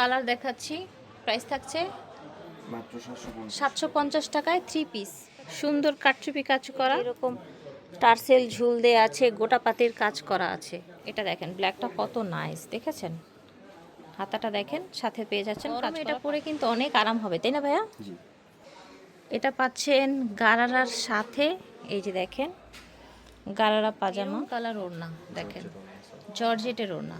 Colour দেখাচ্ছি। Price থাকছে সাতশো পঞ্চাশ। টাকায় থ্রি পিস সুন্দর কাটচুপি কাজ করা। এরকম টার্সেল ঝুল দিয়ে আছে গোটা পাতির কাজ করা আছে। এটা দেখেন ব্ল্যাকটা কত নাইস দেখেছেন? হাতাটা দেখেন সাথে পেয়ে যাচ্ছেন এটা পরে কিন্তু অনেক আরাম হবে তাই না ভাইয়া? এটা পাচ্ছেন গারারার সাথে এই যে দেখেন গারারা পাজামা। কালার ওড়না দেখেন। জর্জেটের ওড়না।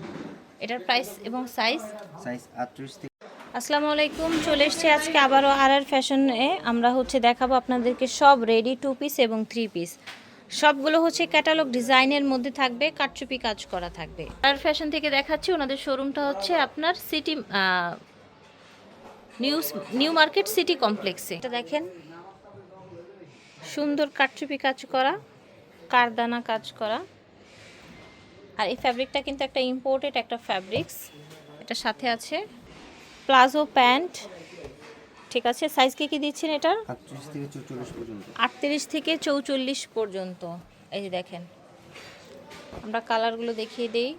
এটার প্রাইস এবং সাইজ সাইজ আটত্রিশ থেকে আসসালামু আলাইকুম চলে এসেছি আজকে আবারও আর আর ফ্যাশনে আমরা হচ্ছে দেখাবো আপনাদেরকে সব রেডি টু পিস এবং থ্রি পিস সবগুলো হচ্ছে ক্যাটালগ ডিজাইনের মধ্যে থাকবে কাটচুপি কাজ করা থাকবে। আর ফ্যাশন থেকে দেখাচ্ছি ওনাদের শোরুমটা হচ্ছে আপনার City New New Market City কমপ্লেক্সে এটা দেখেন সুন্দর কাটচুপি কাজ করা কারদানা কাজ করা। আর এই ফ্যাব্রিকটা কিন্তু একটা ইম্পোর্টেড একটা ফ্যাব্রিক্স এটা সাথে আছে প্লাজো প্যান্ট ঠিক আছে সাইজ কি কি দিচ্ছেন এটার? আটত্রিশ থেকে চৌচল্লিশ পর্যন্ত। এই যে দেখেন আমরা কালারগুলো দেখিয়ে দেই।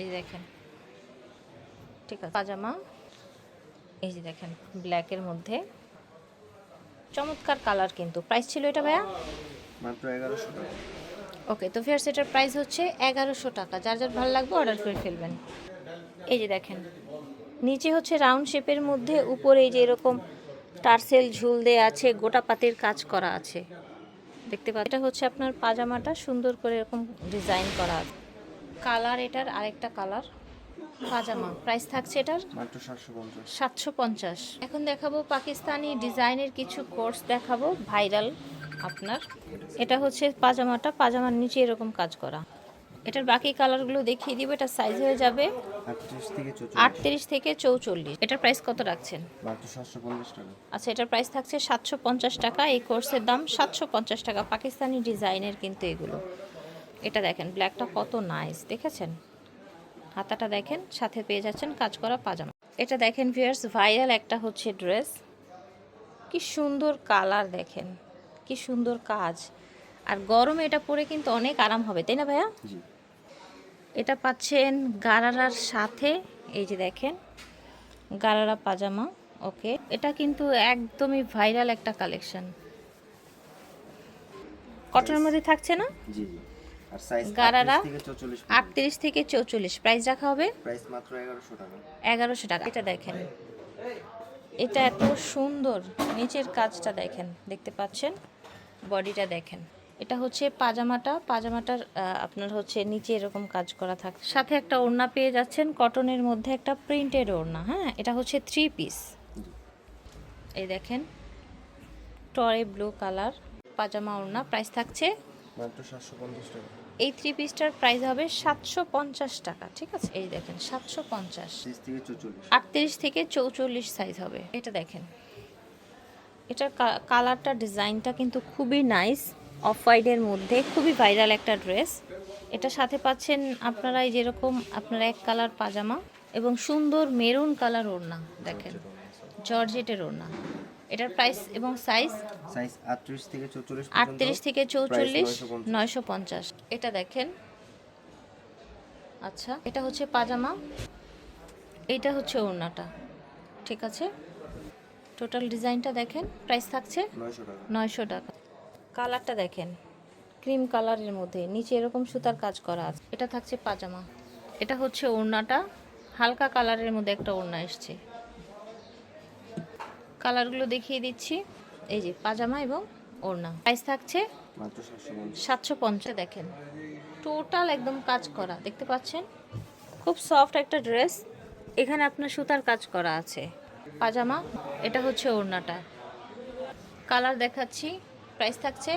এই যে দেখেন ঠিক আছে পাজামা। এই যে দেখেন ব্ল্যাকের মধ্যে। চমৎকার কালার কিন্তু। প্রাইস ছিল এটা ভাইয়া? মাত্র এগারোশো টাকা। ওকে তো ফেয়ার সেটার প্রাইস হচ্ছে এগারোশো টাকা। যার যার ভালো লাগবে অর্ডার করে ফেলবেন। এই যে দেখেন নিচে হচ্ছে রাউন্ড শেপের মধ্যে উপরে এই যে এরকম টার্সেল ঝুল দিয়ে আছে গোটা পাতের কাজ করা আছে। দেখতে পাচ্ছেন? এটা হচ্ছে আপনার পাজামাটা সুন্দর করে এরকম ডিজাইন করা আছে। কালার এটার আরেকটা কালার পাজামা। প্রাইস থাকছে এটার সাতশো পঞ্চাশ। এখন দেখাবো পাকিস্তানি ডিজাইনের কিছু কোর্স দেখাবো ভাইরাল আপনার। এটা হচ্ছে পাজামাটা পাজামার নিচে এরকম কাজ করা। এটার বাকি কালারগুলো দেখিয়ে দিব এটা সাইজ হয়ে যাবে আটত্রিশ থেকে চৌচল্লিশ। এটার প্রাইস কত রাখছেন? আচ্ছা এটার প্রাইস থাকছে সাতশো পঞ্চাশ টাকা। এই কোর্সের দাম সাতশো পঞ্চাশ টাকা। পাকিস্তানি ডিজাইনের কিন্তু এগুলো। এটা দেখেন ব্ল্যাকটা কত নাইস দেখেছেন? হাতাটা দেখেন সাথে পেয়ে যাচ্ছেন কাজ করা পাজামা। এটা দেখেন ভিয়ার্স ভাইরাল একটা হচ্ছে ড্রেস কি সুন্দর কালার দেখেন। কি সুন্দর কাজ। আর গরমে এটা পরে কিন্তু অনেক আরাম হবে তাই না ভাইয়া? এটা পাচ্ছেন গারারার সাথে এই যে দেখেন গারারা পাজামা ওকে। এটা কিন্তু একদমই ভাইরাল একটা কালেকশন। কটনের মধ্যে থাকছে না? জি জি। আর সাইজ গারারা? আটত্রিশ থেকে চৌচল্লিশ আটত্রিশ থেকে চৌচল্লিশ। প্রাইস রাখা হবে? প্রাইস মাত্র এগারোশো টাকা। এগারোশো টাকা। এটা দেখেন। এটা এত সুন্দর। নিচের কাজটা দেখেন দেখতে পাচ্ছেন? বডিটা দেখেন। এটা হচ্ছে পাজামাটা। পাজামাটার আপনার হচ্ছে নিচে এরকম কাজ করা থাকে সাথে একটা ওড়না পেয়ে যাচ্ছেন। কটনের মধ্যে একটা প্রিন্টেড ওড়না হ্যাঁ? এটা হচ্ছে থ্রি পিস এই দেখেন টরে ব্লু কালার পাজামা ওড়না। প্রাইস থাকছে এই থ্রি পিসটার প্রাইস হবে সাতশো পঞ্চাশ টাকা ঠিক আছে? এই দেখেন সাতশো পঞ্চাশ। আটত্রিশ থেকে চৌচল্লিশ সাইজ হবে। এটা দেখেন এটার কালারটা ডিজাইনটা কিন্তু খুবই নাইস অফ হোয়াইটের মধ্যে খুবই ভাইরাল একটা ড্রেস এটা সাথে পাচ্ছেন আপনারা এই যেরকম আপনারা এক কালার পাজামা এবং সুন্দর মেরুন কালার ওড়না দেখেন। জর্জেটের ওড়না। এটার প্রাইস এবং সাইজ সাইজ আটত্রিশ থেকে চৌচল্লিশ আটত্রিশ থেকে চৌচল্লিশ 950 নয়শো পঞ্চাশ। এটা দেখেন। আচ্ছা এটা হচ্ছে পাজামা। এইটা হচ্ছে ওড়নাটা। ঠিক আছে? টোটাল ডিজাইনটা দেখেন প্রাইস থাকছে নয়শো টাকা। কালারটা দেখেন ক্রিম কালারের মধ্যে নিচে এরকম সুতার কাজ করা আছে। এটা থাকছে পাজামা। এটা হচ্ছে ওড়নাটা। হালকা কালারের মধ্যে একটা ওড়না এসছে। কালারগুলো দেখিয়ে দিচ্ছি। এই যে পাজামা এবং ওড়না। প্রাইস থাকছে সাতশো পঞ্চাশ। দেখেন টোটাল একদম কাজ করা। দেখতে পাচ্ছেন? খুব সফট একটা ড্রেস এখানে আপনার সুতার কাজ করা আছে। পাজামা এটা হচ্ছে ওড়নাটা। কালার দেখাচ্ছি প্রাইস থাকছে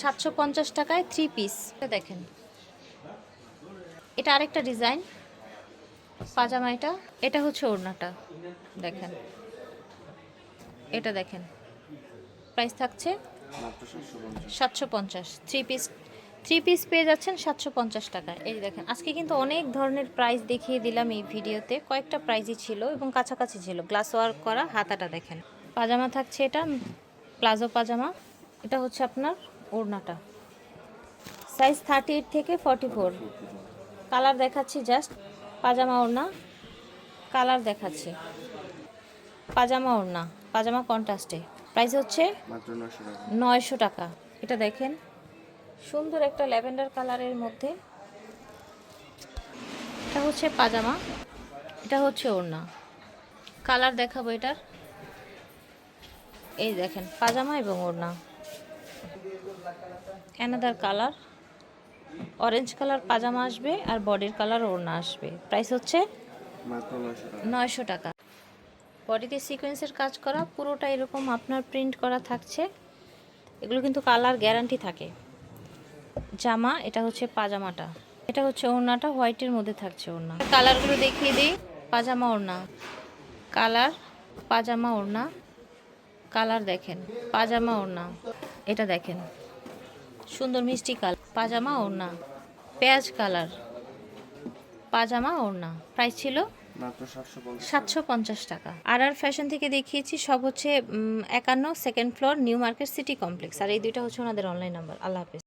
সাতশো পঞ্চাশ। টাকায় থ্রি পিস দেখেন। এটা আরেকটা ডিজাইন পাজামা এটা। এটা হচ্ছে ওড়নাটা দেখেন। এটা দেখেন। প্রাইস থাকছে সাতশো পঞ্চাশ। থ্রি পিস থ্রি পিস পেয়ে যাচ্ছেন সাতশো পঞ্চাশ টাকা। এই দেখেন আজকে কিন্তু অনেক ধরনের প্রাইস দেখিয়ে দিলাম এই ভিডিওতে। কয়েকটা প্রাইজই ছিল এবং কাছাকাছি ছিল। গ্লাস ওয়ার্ক করা হাতাটা দেখেন। পাজামা থাকছে এটা প্লাজো পাজামা। এটা হচ্ছে আপনার ওড়নাটা। সাইজ থার্টি এইট থেকে ফর্টি ফোর কালার দেখাচ্ছি জাস্ট পাজামা ওড়না। কালার দেখাচ্ছি। পাজামা ওড়না পাজামা কন্ট্রাস্টে প্রাইস হচ্ছে নয়শো টাকা। এটা দেখেন সুন্দর একটা ল্যাভেন্ডার কালারের মধ্যে। এটা হচ্ছে পাজামা। এটা হচ্ছে ওড়না। কালার দেখাবো এটার। এই দেখেন পাজামা এবং ওড়না। অ্যানাদার কালার অরেঞ্জ কালার পাজামা আসবে আর বডির কালার ওড়না আসবে। প্রাইস হচ্ছে নয়শো টাকা। বডিতে সিকোয়েন্সের কাজ করা পুরোটা এরকম আপনার প্রিন্ট করা থাকছে। এগুলো কিন্তু কালার গ্যারান্টি থাকে। জামা এটা হচ্ছে পাজামাটা। এটা হচ্ছে ওড়নাটা হোয়াইটের মধ্যে থাকছে ওড়না। কালারগুলো দেখিয়ে দিই। পাজামা ওড়না। কালার পাজামা ওড়না। কালার দেখেন পাজামা ওড়না। এটা দেখেন। সুন্দর মিষ্টি কালার। পাজামা ওড়না। পেঁয়াজ কালার। পাজামা ওড়না। প্রাইস ছিল সাতশো পঞ্চাশ। টাকা। আর আর ফ্যাশন থেকে দেখিয়েছি সব হচ্ছে একান্ন second floor New Market City Complex. আর এই দুইটা হচ্ছে ওনাদের অনলাইন নাম্বার আল্লাহ হাফেজ।